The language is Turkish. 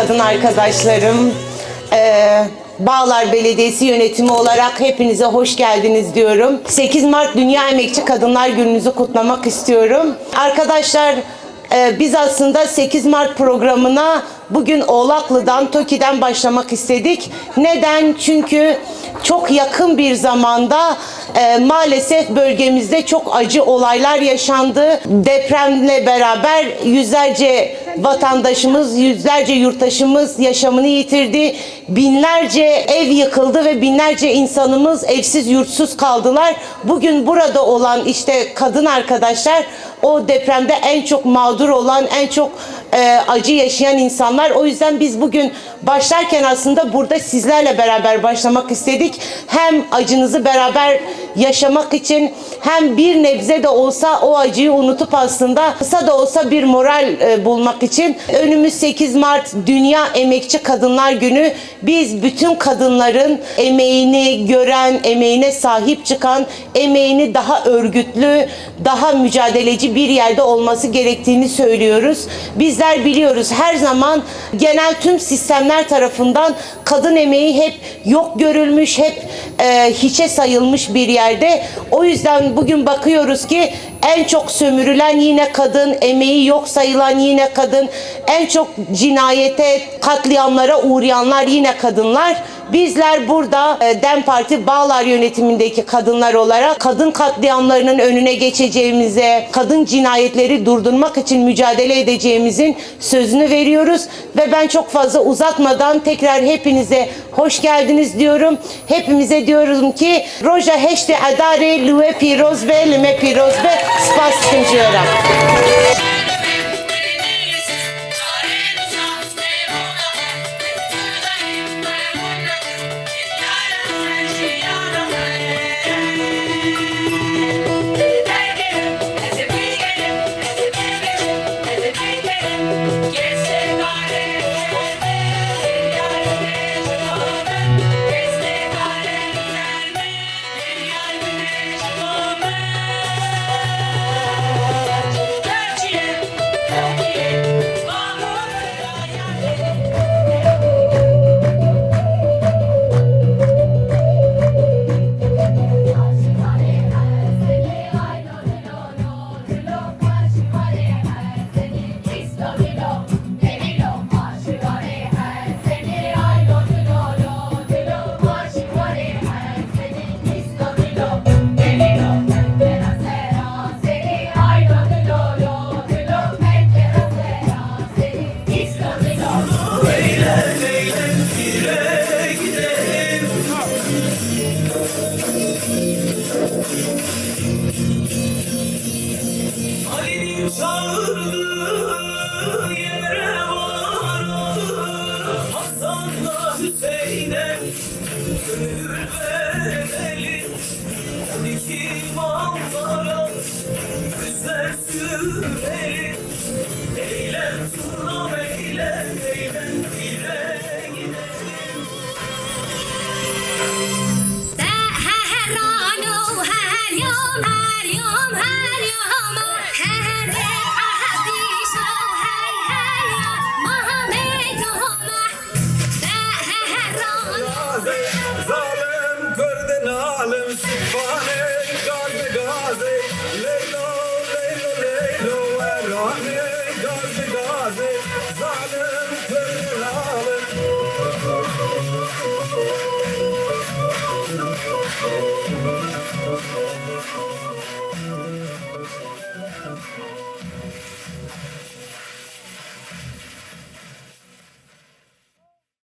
kadın arkadaşlarım, Bağlar Belediyesi yönetimi olarak hepinize hoş geldiniz diyorum. 8 Mart Dünya Emekçi Kadınlar Gününüzü kutlamak istiyorum. Arkadaşlar eee, biz aslında 8 Mart programına bugün Oğlaklı'dan, Toki'den başlamak istedik. Neden? Çünkü çok yakın bir zamanda e, maalesef bölgemizde çok acı olaylar yaşandı. Depremle beraber yüzlerce vatandaşımız, yüzlerce yurttaşımız yaşamını yitirdi. Binlerce ev yıkıldı ve binlerce insanımız evsiz yurtsuz kaldılar. Bugün burada olan işte kadın arkadaşlar o depremde en çok mağdur olan, en çok e, acı yaşayan insanlar. O yüzden biz bugün başlarken aslında burada sizlerle beraber başlamak istedik. Hem acınızı beraber yaşamak için hem bir nebze de olsa o acıyı unutup aslında kısa da olsa bir moral e, bulmak için önümüz 8 Mart Dünya Emekçi Kadınlar Günü. Biz bütün kadınların emeğini gören, emeğine sahip çıkan, emeğini daha örgütlü, daha mücadeleci bir yerde olması gerektiğini söylüyoruz. Bizler biliyoruz her zaman genel tüm sistemler tarafından kadın emeği hep yok görülmüş, hep e, hiçe sayılmış bir yerde. O yüzden bugün bakıyoruz ki en çok sömürülen yine kadın, emeği yok sayılan yine kadın, en çok cinayete, katliamlara uğrayanlar yine kadınlar. Bizler burada e, DEM Parti Bağlar yönetimindeki kadınlar olarak kadın katliamlarının önüne geçeceğimize, kadın cinayetleri durdurmak için mücadele edeceğimizin sözünü veriyoruz. Ve ben çok fazla uzatmadan tekrar hepinize hoş geldiniz diyorum. Hepimize diyorum ki Roja heşte adare lue piroz be lime piroz be Spas Kędziora. Ali'nin çağırdığı yere varalım Hasan'la Hüseyin'e gönül verelim On iki manzara güzel sürelim silence.